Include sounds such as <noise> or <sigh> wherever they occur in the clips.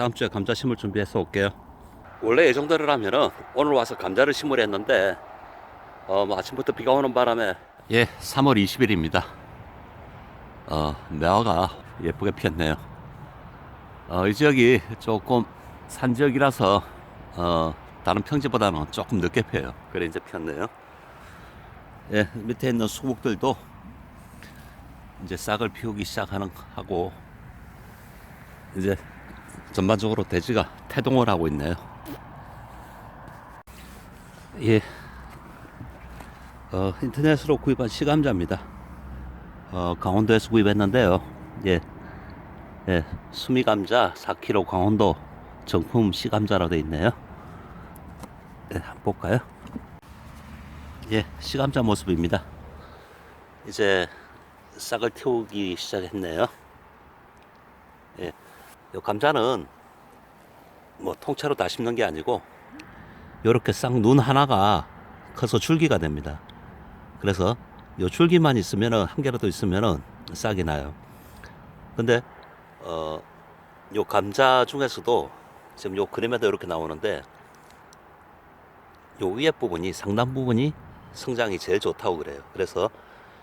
다음 주에 감자 심을 준비해서 올게요. 원래 예정대로라면은 오늘 와서 감자를 심으려 했는데 어, 뭐 아침부터 비가 오는 바람에 예, 3월 20일입니다. 어, 매화가 예쁘게 피었네요. 어, 이 지역이 조금 산 지역이라서 어, 다른 평지보다는 조금 늦게 펴요. 그래 이제 피었네요. 예, 밑에 있는 수국들도 이제 싹을 피우기 시작하는 하고 이제 전반적으로 대지가 태동을 하고 있네요. 예, 어, 인터넷으로 구입한 시감자입니다. 어, 강원도에서 구입했는데요. 예, 예, 수미 감자 4kg 강원도 정품 시감자로 되어 있네요. 예, 한번 볼까요? 예, 시감자 모습입니다. 이제 싹을 틔우기 시작했네요. 예, 요 감자는 뭐 통째로 다 심는 게 아니고 요렇게 싹눈 하나가 커서 줄기가 됩니다. 그래서 요 줄기만 있으면은 한 개라도 있으면은 싹이 나요. 근데 어, 요 감자 중에서도 지금 요 그림에도 이렇게 나오는데 요 위에 부분이 상단 부분이 성장이 제일 좋다고 그래요. 그래서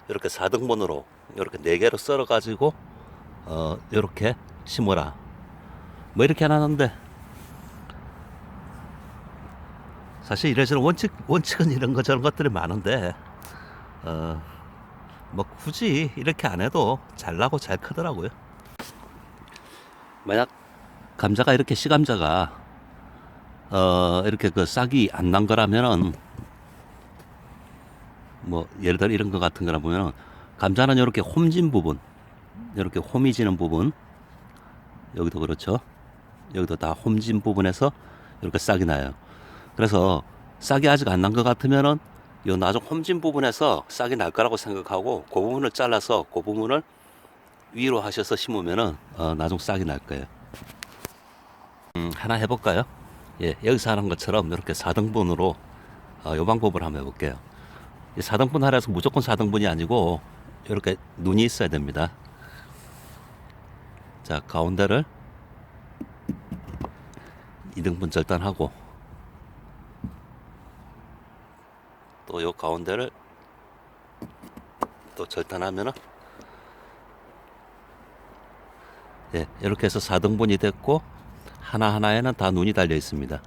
이렇게 4등분으로 이렇게 네 개로 썰어 가지고 어 이렇게 심어라. 뭐 이렇게 해놨는데 사실 이래저래 원칙 원칙은 이런 거 저런 것들이 많은데 어 뭐 굳이 이렇게 안 해도 잘 나고 잘 크더라고요. 만약 감자가 이렇게 시감자가 어 이렇게 그 싹이 안 난 거라면은 뭐 예를 들어 이런 거 같은 거라 보면은 감자는 이렇게 홈진 부분 이렇게 홈이 지는 부분 여기도 그렇죠 여기도 다 홈진 부분에서 이렇게 싹이 나요 그래서 싹이 아직 안 난 것 같으면은 요 나중 홈진 부분에서 싹이 날 거라고 생각하고 그 부분을 잘라서 그 부분을 위로 하셔서 심으면은 어, 나중 싹이 날 거예요 음, 하나 해볼까요? 예, 여기서 하는 것처럼 이렇게 4등분으로 어, 요 방법을 한번 해볼게요. 이 4등분 하라서 무조건 4등분이 아니고 이렇게 눈이 있어야 됩니다. 자, 가운데를 2등분 절단하고 또 요 가운데를 또 절단하면은 예, 이렇게 해서 4등분이 됐고 하나하나에는 다 눈이 달려 있습니다.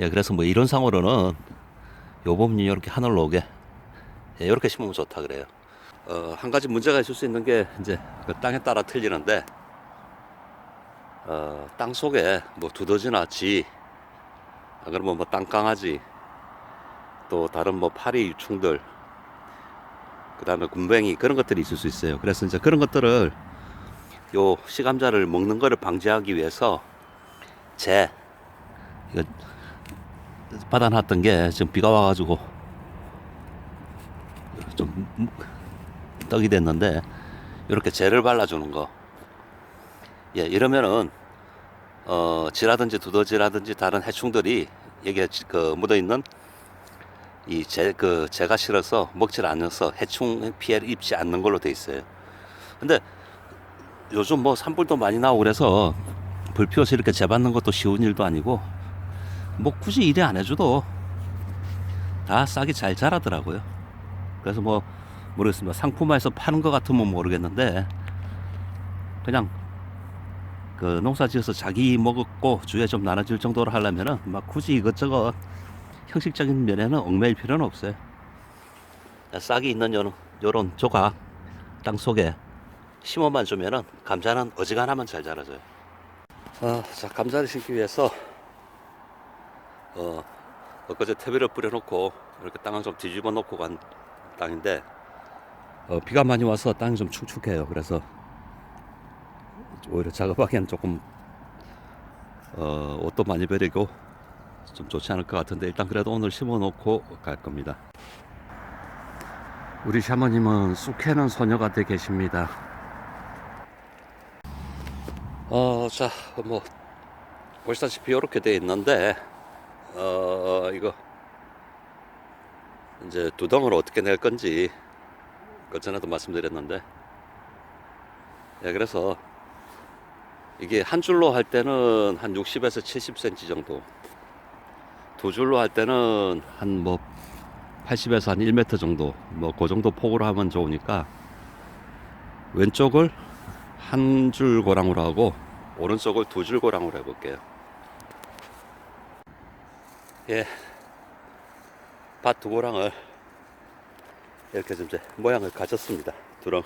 예, 그래서 뭐 이론상으로는 요 부분이 이렇게 하늘로 오게 예, 이렇게 심으면 좋다 그래요. 어, 한 가지 문제가 있을 수 있는 게 이제 그 땅에 따라 틀리는데 어, 땅 속에 뭐 두더지나 쥐, 아, 그러면 뭐 땅강아지, 또 다른 뭐 파리 유충들, 그 다음에 굼벵이 그런 것들이 있을 수 있어요. 그래서 이제 그런 것들을 요 시감자를 먹는 거를 방지하기 위해서 재 이거 받아놨던 게 지금 비가 와가지고 좀 떡이 됐는데 이렇게 재를 발라주는 거. 예, 이러면은 어 쥐라든지 두더지라든지 다른 해충들이 여기에 지- 그 묻어 있는 이재그 재가 실어서 먹질 않아서 해충 피해를 입지 않는 걸로 돼 있어요. 근데 요즘 뭐 산불도 많이 나오고 그래서 불 피워서 이렇게 재받는 것도 쉬운 일도 아니고 뭐 굳이 일에 안 해줘도 다 싹이 잘 자라더라고요. 그래서 뭐 모르겠습니다. 상품화해서 파는 것 같으면 모르겠는데 그냥 그 농사 지어서 자기 먹었고 주위에 좀 나눠줄 정도로 하려면은 막 굳이 이것저것 형식적인 면에는 얽매일 필요는 없어요. 싹이 있는 요런, 요런 조각 땅 속에 심어만 주면은 감자는 어지간하면 잘 자라져요. 아, 자 감자를 심기 위해서 어 엊그제 퇴비를 뿌려놓고 이렇게 땅을 좀 뒤집어 놓고 간 땅인데 어, 비가 많이 와서 땅이 좀 축축해요. 그래서 오히려 작업하기엔 조금 어, 옷도 많이 버리고 좀 좋지 않을 것 같은데 일단 그래도 오늘 심어 놓고 갈 겁니다. 우리 샤머님은 쑥해는 소녀가 되 계십니다. 어, 자, 뭐, 보시다시피 이렇게 돼 있는데, 어, 이거, 이제 두덩을 어떻게 낼 건지, 그 전에도 말씀드렸는데, 예, 그래서, 이게 한 줄로 할 때는 한 60에서 70cm 정도. 두 줄로 할 때는 한 뭐 80에서 한 1m 정도. 뭐 그 정도 폭으로 하면 좋으니까 왼쪽을 한 줄 고랑으로 하고 오른쪽을 두 줄 고랑으로 해볼게요. 예. 밭 두 고랑을 이렇게 좀 이제 모양을 갖췄습니다. 두렁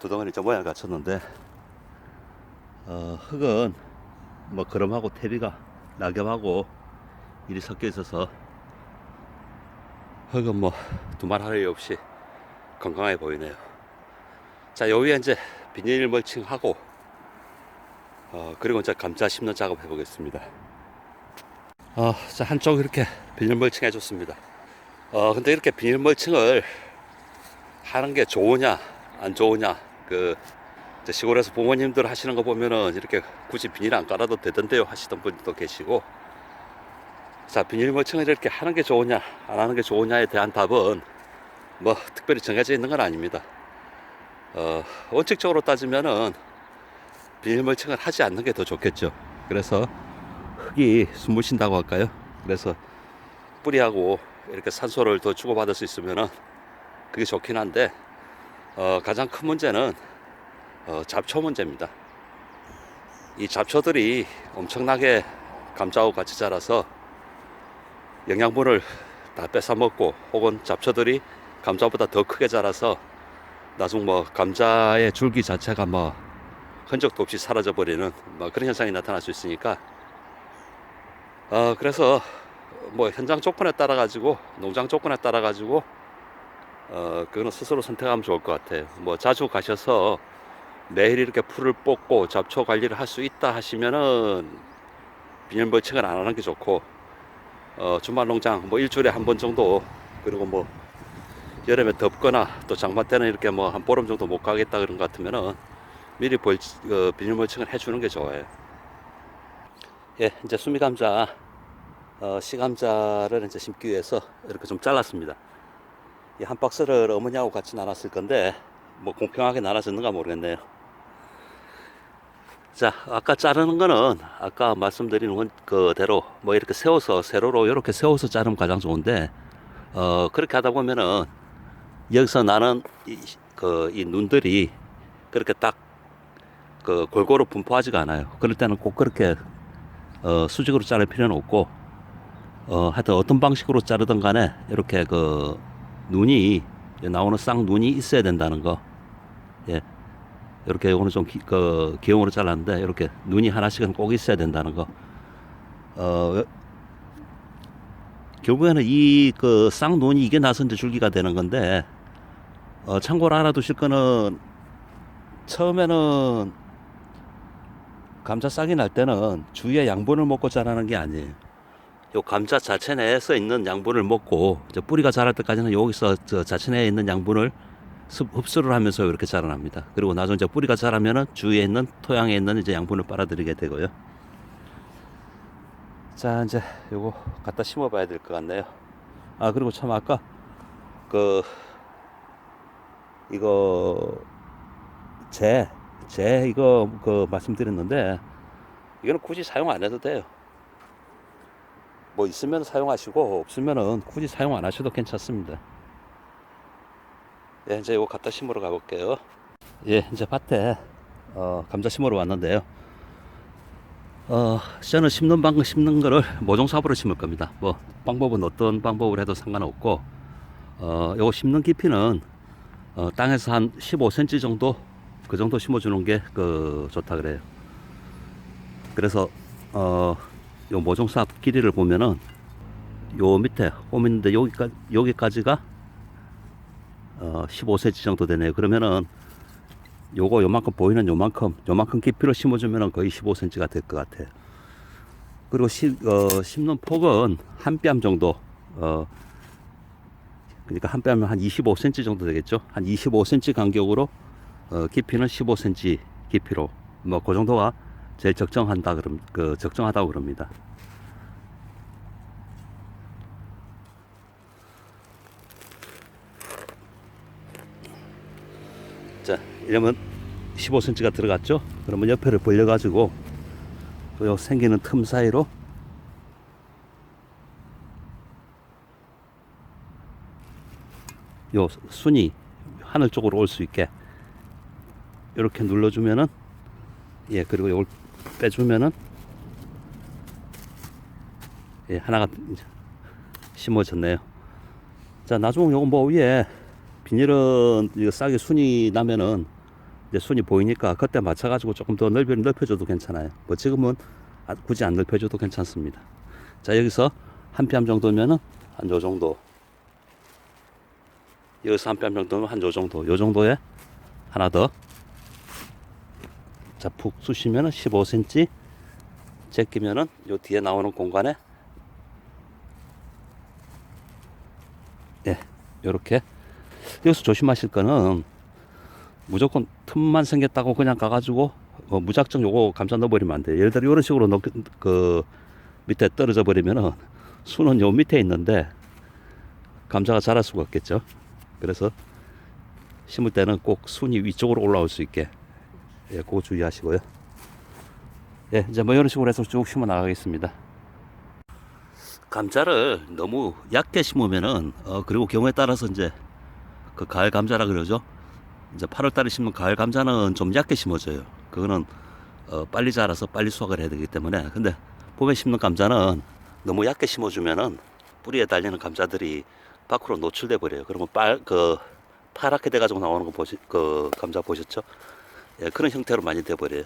두 덩어리 이제 모양을 갖췄는데 어, 흙은 뭐 그럼하고 태비가 낙엽하고 일이 섞여 있어서 흙은 뭐 두말 하리 없이 건강해 보이네요. 자, 요 위에 이제 비닐 멀칭하고 어, 그리고 이제 감자 심는 작업 해보겠습니다. 어, 자, 한쪽 이렇게 비닐 멀칭 해줬습니다. 어, 근데 이렇게 비닐 멀칭을 하는 게 좋으냐, 안 좋으냐, 그, 시골에서 부모님들 하시는 거 보면은 이렇게 굳이 비닐 안 깔아도 되던데요 하시던 분들도 계시고, 자, 비닐 멀칭을 이렇게 하는 게 좋으냐, 안 하는 게 좋으냐에 대한 답은 뭐 특별히 정해져 있는 건 아닙니다. 어, 원칙적으로 따지면은 비닐 멀칭을 하지 않는 게 더 좋겠죠. 그래서 흙이 숨을 쉰다고 할까요? 그래서 뿌리하고 이렇게 산소를 더 주고받을 수 있으면은 그게 좋긴 한데 어, 가장 큰 문제는 어, 잡초 문제입니다. 이 잡초들이 엄청나게 감자하고 같이 자라서 영양분을 다 뺏어 먹고 혹은 잡초들이 감자보다 더 크게 자라서 나중 뭐 감자의 줄기 자체가 뭐 흔적도 없이 사라져 버리는 뭐 그런 현상이 나타날 수 있으니까 어 그래서 뭐 현장 조건에 따라 가지고 농장 조건에 따라 가지고 어 그거는 스스로 선택하면 좋을 것 같아요. 뭐 자주 가셔서 매일 이렇게 풀을 뽑고 잡초 관리를 할 수 있다 하시면은 비닐 멀칭을 안 하는 게 좋고 어 주말 농장 뭐 일주일에 한 번 정도 그리고 뭐 여름에 덥거나 또 장마 때는 이렇게 뭐 한 보름 정도 못 가겠다 그런 것 같으면은 미리 벌, 어, 비닐 멀칭을 해주는 게 좋아요. 예, 이제 수미 감자, 어, 시감자를 이제 심기 위해서 이렇게 좀 잘랐습니다. 이 한 박스를 어머니하고 같이 나눴을 건데, 뭐 공평하게 나눠졌는가 모르겠네요. 자, 아까 자르는 거는 아까 말씀드린 원- 그대로 뭐 이렇게 세워서 세로로 이렇게 세워서 자르면 가장 좋은데, 어, 그렇게 하다 보면은 여기서 나는 이, 그, 이 눈들이 그렇게 딱 그 골고루 분포하지가 않아요. 그럴 때는 꼭 그렇게 어, 수직으로 자를 필요는 없고 어, 하여튼 어떤 방식으로 자르든 간에 이렇게 그 눈이 나오는 쌍 눈이 있어야 된다는 거. 예. 이렇게 오늘 좀 기, 그 기형으로 잘랐는데 이렇게 눈이 하나씩은 꼭 있어야 된다는 거. 어, 결국에는 이 그 쌍눈이 이게 나서 이제 줄기가 되는 건데 어, 참고로 알아 두실 거는 처음에는 감자 싹이 날 때는 주위에 양분을 먹고 자라는 게 아니에요. 요 감자 자체 내에서 있는 양분을 먹고 이제 뿌리가 자랄 때까지는 여기서 저 자체 내에 있는 양분을 습- 흡수를 하면서 이렇게 자라납니다. 그리고 나중에 이제 뿌리가 자라면은 주위에 있는 토양에 있는 이제 양분을 빨아들이게 되고요. 자 이제 요거 갖다 심어 봐야 될 것 같네요. 아 그리고 참 아까 그 이거 재, 재 이거 그 말씀드렸는데 이거는 굳이 사용 안 해도 돼요. 뭐 있으면 사용하시고 없으면은 굳이 사용 안 하셔도 괜찮습니다. 예, 이제 이거 갖다 심으러 가볼게요. 예, 이제 밭에 어, 감자 심으러 왔는데요. 어, 저는 심는 방금 심는 거를 모종삽으로 심을 겁니다. 뭐 방법은 어떤 방법을 해도 상관없고 어, 요거 심는 깊이는 어, 땅에서 한 15cm 정도 그 정도 심어주는 게 그 좋다 그래요. 그래서 어, 요 모종삽 길이를 보면은 요 밑에 홈 있는데 여기까지 여기까지가 어, 15cm 정도 되네요. 그러면은 요거 요만큼 보이는 요만큼 요만큼 깊이로 심어주면은 거의 15cm가 될 것 같아요. 그리고 시, 어, 심는 폭은 한뼘 정도 어, 그러니까 한 뼘은 한 25cm 정도 되겠죠. 한 25cm 간격으로 어, 깊이는 15cm 깊이로 뭐 그 정도가 제일 적정한다 그럼 그 적정하다고 그럽니다. 자 이러면 15cm가 들어갔죠? 그러면 옆에를 벌려가지고 요 생기는 틈 사이로 요 순이 하늘 쪽으로 올 수 있게 이렇게 눌러주면은 예 그리고 이걸 빼주면은 예 하나가 심어졌네요. 자 나중 요거 뭐 위에 비닐은 이거 싹이 순이 나면은 이제 순이 보이니까 그때 맞춰가지고 조금 더 넓혀 넓혀줘도 괜찮아요. 뭐 지금은 아- 굳이 안 넓혀줘도 괜찮습니다. 자 여기서 한뼘 정도면은 한 요 정도 여기서 한뼘 정도면 한 요 정도 요 정도에 하나 더 자, 푹 쑤시면은 15cm 제끼면은 요 뒤에 나오는 공간에 예, 요렇게 여기서 조심하실 거는 무조건 틈만 생겼다고 그냥 가가지고 어, 무작정 요거 감싸 넣어버리면 안 돼요. 예를 들어 이런 식으로 넣, 그 밑에 떨어져 버리면은 수는 요 밑에 있는데 감자가 자랄 수가 없겠죠. 그래서 심을 때는 꼭 순이 위쪽으로 올라올 수 있게 예, 그거 주의하시고요. 예, 이제 뭐 이런 식으로 해서 쭉 심어 나가겠습니다. 감자를 너무 얕게 심으면은 어 그리고 경우에 따라서 이제 그 가을 감자라 그러죠. 이제 8월 달에 심는 가을 감자는 좀 얕게 심어져요. 그거는 어 빨리 자라서 빨리 수확을 해야 되기 때문에 근데 봄에 심는 감자는 너무 얕게 심어주면은 뿌리에 달리는 감자들이 밖으로 노출돼 버려요. 그러면 빨그 파랗게 돼가지고 나오는 거 보시 그 감자 보셨죠? 예, 그런 형태로 많이 돼 버려요.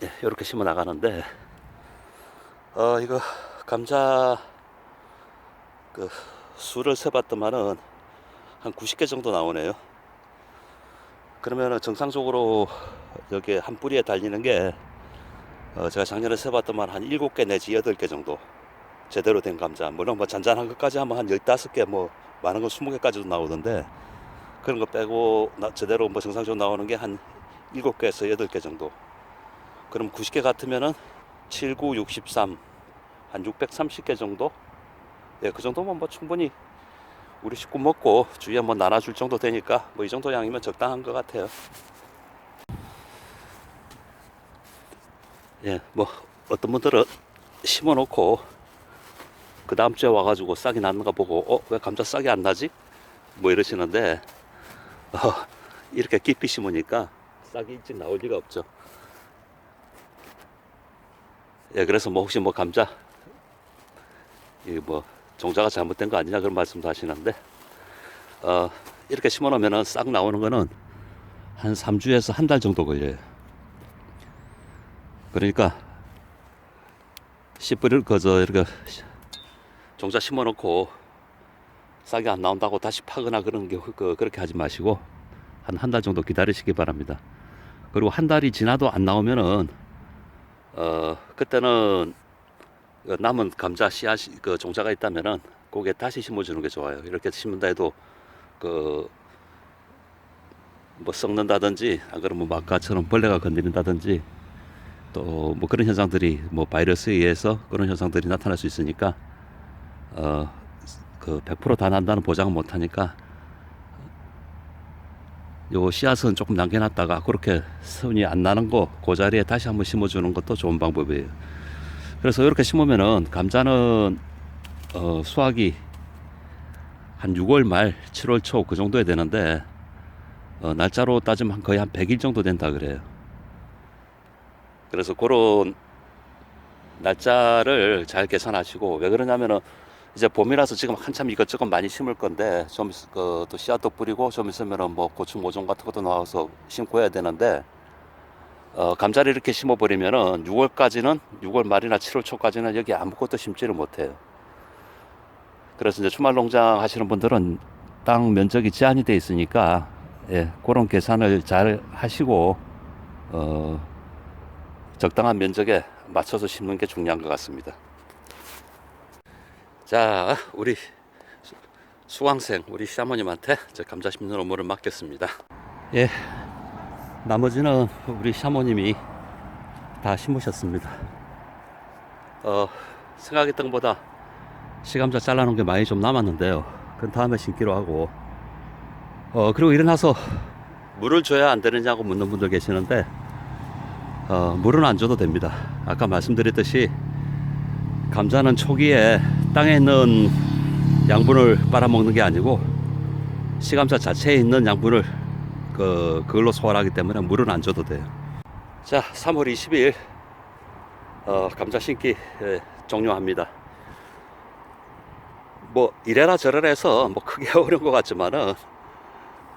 네, 이렇게 심어 나가는데 어 이거 감자 그 수를 세봤더만은 한 90개 정도 나오네요. 그러면은 정상적으로 여기 한 뿌리에 달리는 게 어, 제가 작년에 세봤더만 한 7개 내지 8개 정도 제대로 된 감자 물론 뭐 잔잔한 것까지 하면 한 15개 뭐 많은 건 20개까지도 나오던데 그런 거 빼고 나- 제대로 뭐 정상적으로 나오는 게 한 7개에서 8개 정도 그럼 90개 같으면은 7, 9, 63, 한 630개 정도? 예, 그 정도면 뭐 충분히 우리 식구 먹고 주위에 뭐 나눠줄 정도 되니까 뭐 이 정도 양이면 적당한 것 같아요. 예, 뭐 어떤 분들은 심어 놓고 그 다음 주에 와가지고 싹이 났는가 보고 어, 왜 감자 싹이 안 나지? 뭐 이러시는데 어, 이렇게 깊이 심으니까 싹이 일찍 나올 리가 없죠. 예, 그래서 뭐 혹시 뭐 감자 이뭐 종자가 잘못된 거 아니냐 그런 말씀도 하시는데 어 이렇게 심어 놓으면은 싹 나오는 거는 한 3주에서 한 달 정도 걸려요. 그러니까 씨 뿌리를 거저 이렇게 종자 심어 놓고 싹이 안 나온다고 다시 파거나 그런 게 그, 그렇게 하지 마시고 한 한 달 정도 기다리시기 바랍니다. 그리고 한 달이 지나도 안 나오면은 어 그때는 그 남은 감자 씨앗 그 종자가 있다면은 거기에 다시 심어주는 게 좋아요. 이렇게 심는다 해도 그 뭐 썩는다든지 안 그러면 뭐 아까처럼 벌레가 건드린다든지 또 뭐 그런 현상들이 뭐 바이러스에 의해서 그런 현상들이 나타날 수 있으니까 어 그 100%다 난다는 보장은 못 하니까 요 씨앗은 조금 남겨놨다가 그렇게 순이 안 나는 거 그 자리에 다시 한번 심어주는 것도 좋은 방법이에요. 그래서 이렇게 심으면은 감자는 어, 수확이 한 6월 말, 7월 초 그 정도에 되는데 어, 날짜로 따지면 거의 한 100일 정도 된다 그래요. 그래서 그런 날짜를 잘 계산하시고 왜 그러냐면은 이제 봄이라서 지금 한참 이것저것 많이 심을 건데 좀 그, 또 씨앗도 뿌리고 좀 있으면은 뭐 고추 모종 같은 것도 나와서 심고 해야 되는데 어, 감자를 이렇게 심어버리면은 6월까지는 6월 말이나 7월 초까지는 여기 아무것도 심지를 못해요. 그래서 이제 주말 농장 하시는 분들은 땅 면적이 제한이 돼 있으니까 예, 그런 계산을 잘 하시고 어, 적당한 면적에 맞춰서 심는 게 중요한 것 같습니다. 자, 우리 수- 수강생 우리 저 감자 심는 업무를 맡겼습니다. 예, 나머지는 우리 샤머님이 다 심으셨습니다. 어, 생각했던 것보다 시감자 잘라놓은 게 많이 좀 남았는데요. 그 다음에 심기로 하고 어 그리고 일어나서 물을 줘야 안 되느냐고 묻는 분들 계시는데 어 물은 안 줘도 됩니다 아까 말씀드렸듯이 감자는 초기에 땅에 있는 양분을 빨아먹는 게 아니고 시감자 자체에 있는 양분을 그 그걸로 소화하기 때문에 물은 안 줘도 돼요. 자, 3월 20일 어, 감자 심기 예, 종료합니다. 뭐 이래라 저래라 해서 뭐 크게 <laughs> 어려운 것 같지만은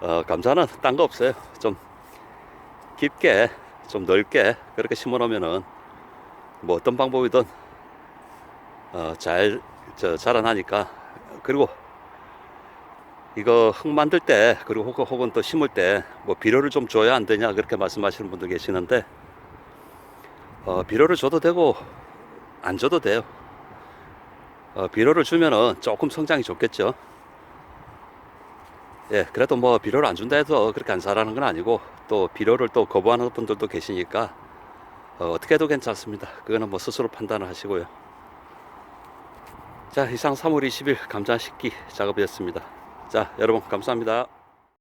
어, 감자는 딴 거 없어요. 좀 깊게 좀 넓게 그렇게 심어 놓으면은 뭐 어떤 방법이든 어, 잘 저, 자라나니까 그리고 이거 흙 만들 때 그리고 혹은, 혹은 또 심을 때 뭐 비료를 좀 줘야 안 되냐 그렇게 말씀하시는 분들 계시는데 어, 비료를 줘도 되고 안 줘도 돼요. 어, 비료를 주면은 조금 성장이 좋겠죠. 예, 그래도 뭐 비료를 안 준다 해서 그렇게 안 자라는 건 아니고 또 비료를 또 거부하는 분들도 계시니까 어, 어떻게 해도 괜찮습니다. 그거는 뭐 스스로 판단을 하시고요. 자, 이상 3월 20일 감자 식기 작업이었습니다. 자, 여러분 감사합니다.